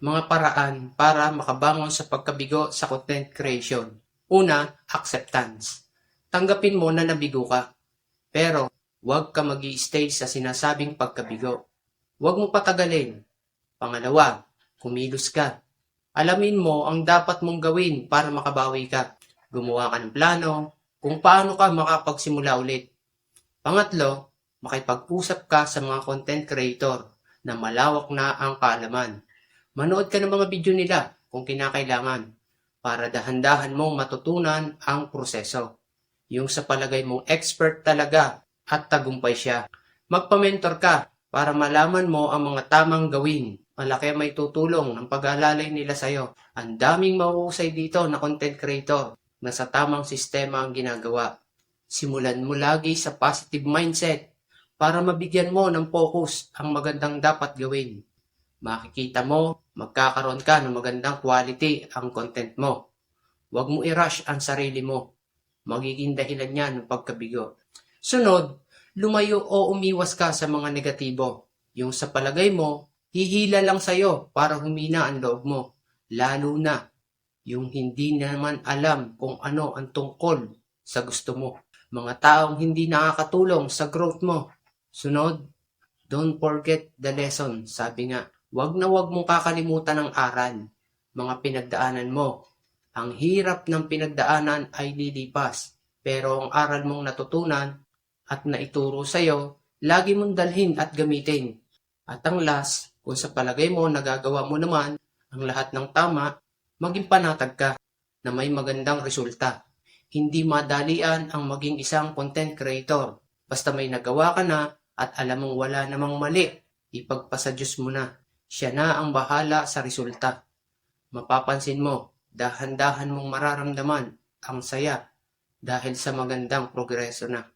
Mga paraan para makabangon sa pagkabigo sa content creation. Una, acceptance. Tanggapin mo na nabigo ka. Pero, huwag ka mag stay sa sinasabing pagkabigo. Huwag mo patagalin. Pangalawa, kumilos ka. Alamin mo ang dapat mong gawin para makabawi ka. Gumawa ka ng plano kung paano ka makapagsimula ulit. Pangatlo, makipag-usap ka sa mga content creator na malawak na ang kaalaman. Manood ka ng mga video nila kung kinakailangan para dahan-dahan mong matutunan ang proseso. Yung sa palagay mong expert talaga at tagumpay siya. Magpa-mentor ka para malaman mo ang mga tamang gawin. Malaki may tutulong ng pag-aalalay nila sa'yo. Ang daming mahuhusay dito na content creator na sa tamang sistema ang ginagawa. Simulan mo lagi sa positive mindset para mabigyan mo ng focus ang magandang dapat gawin. Makikita mo, magkakaroon ka ng magandang quality ang content mo. Huwag mo i-rush ang sarili mo. Magiging dahilan yan ng pagkabigo. Sunod, lumayo o umiwas ka sa mga negatibo. Yung sa palagay mo, hihila lang sa'yo para humina ang loob mo. Lalo na, yung hindi naman alam kung ano ang tungkol sa gusto mo. Mga taong hindi nakakatulong sa growth mo. Sunod, don't forget the lesson. Sabi nga, wag na wag mong kakalimutan ang aral. Mga pinagdaanan mo. Ang hirap ng pinagdaanan ay lilipas. Pero ang aral mong natutunan at naituro sa'yo, lagi mong dalhin at gamitin. At ang last, kung sa palagay mo nagagawa mo naman ang lahat ng tama, maging panatag ka na may magandang resulta. Hindi madalian ang maging isang content creator. Basta may nagawa ka na at alam mong wala namang mali, ipagpasa Diyos mo na. Siya na ang bahala sa resulta. Mapapansin mo, dahan-dahan mong mararamdaman ang saya dahil sa magandang progreso na.